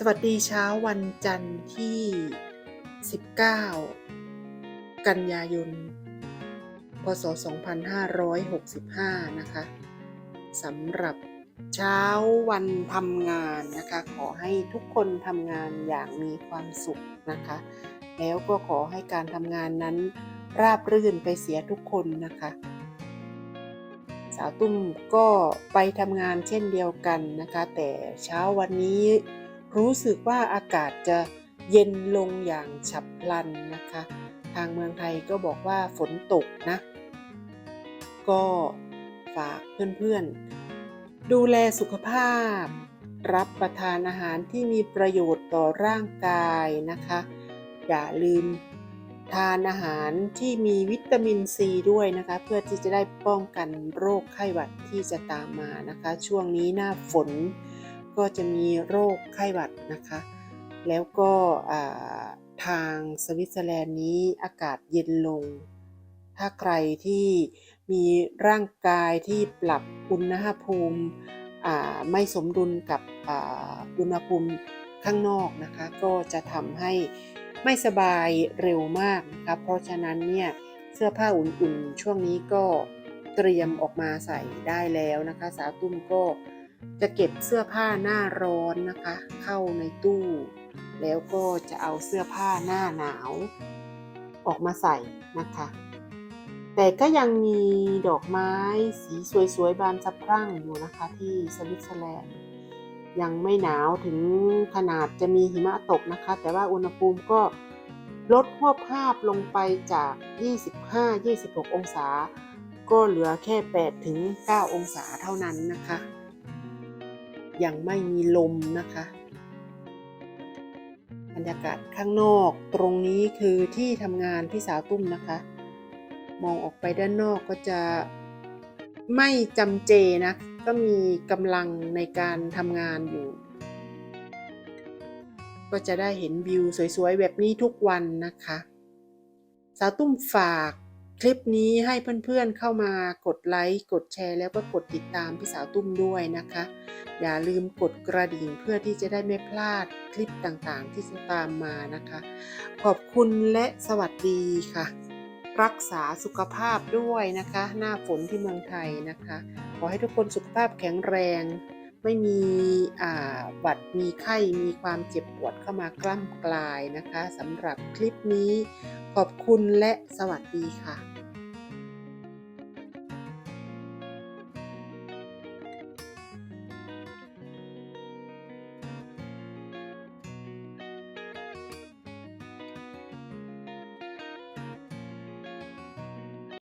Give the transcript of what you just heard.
สวัสดีเช้าวันจันทร์ที่ 19 กันยายน พศ 2565 นะคะสำหรับเช้าวันทำงานนะคะ ขอให้ทุกคนทำงานอย่างมีความสุขนะคะ แล้วก็ขอให้การทำงานนั้นราบรื่นไปเสียทุกคนนะคะ สาวตุ้มก็ไปทำงานเช่นเดียวกันนะคะ แต่เช้าวันนี้ รู้สึกว่าอากาศจะเย็นลงอย่างฉับพลันนะคะ ทางเมืองไทยก็บอกว่าฝนตกนะ ก็ฝากเพื่อนๆ ดูแลสุขภาพ รับประทานอาหารที่มีประโยชน์ต่อร่างกายนะคะ อย่าลืมทานอาหารที่มีวิตามินซีด้วยนะคะ เพื่อที่จะได้ป้องกันโรคไข้หวัดที่จะตามมานะคะ ช่วงนี้หน้าฝน ก็จะมีโรคไข้หวัดนะคะ แล้วก็ทางสวิตเซอร์แลนด์นี้อากาศเย็นลง ถ้าใครที่มีร่างกายที่ปรับอุณหภูมิไม่สมดุลกับอุณหภูมิข้างนอกนะคะ ก็จะทำให้ไม่สบายเร็วมากนะคะเพราะฉะนั้นเนี่ยเสื้อผ้าอุ่นๆ ช่วงนี้ก็เตรียมออกมาใส่ได้แล้วนะคะ สาวตุ้มก็ จะเก็บเสื้อผ้าหน้าร้อนนะคะ เข้าในตู้ แล้วก็จะเอาเสื้อผ้าหน้าหนาว ออกมาใส่นะคะ แต่ก็ยังมีดอกไม้สีสวยๆบานสะพรั่งอยู่นะคะที่สวิตเซอร์แลนด์ยังไม่หนาวถึงขนาดจะมีหิมะตกนะคะ แต่ว่าอุณหภูมิก็ลดหวบภาพลงไปจาก 25-26 องศา ก็เหลือแค่8ถึง9องศาเท่านั้นนะคะ ยังไม่มีลมนะคะ บรรยากาศข้างนอกตรงนี้คือที่ทำงานพี่สาวตุ้มนะคะ มองออกไปด้านนอกก็จะไม่จำเจนะ ก็มีกำลังในการทำงานอยู่ ก็จะได้เห็นวิวสวยๆ แบบนี้ทุกวันนะคะ สาวตุ้มฝาก คลิปนี้ให้เพื่อนๆเข้ามากดไลค์กดแชร์ แล้วก็กดติดตามพี่สาวตุ้มด้วยนะคะ อย่าลืมกดกระดิ่งเพื่อที่จะได้ไม่พลาดคลิปต่างๆ ที่จะตามมานะคะ ขอบคุณและสวัสดีค่ะ รักษาสุขภาพด้วยนะคะ หน้าฝนที่เมืองไทยนะคะ ขอให้ทุกคนสุขภาพแข็งแรง ไม่มีอ่า หวัดมีไข้มีความเจ็บปวดเข้ามากล้ำกลายนะคะสำหรับคลิปนี้ ขอบคุณและสวัสดีค่ะ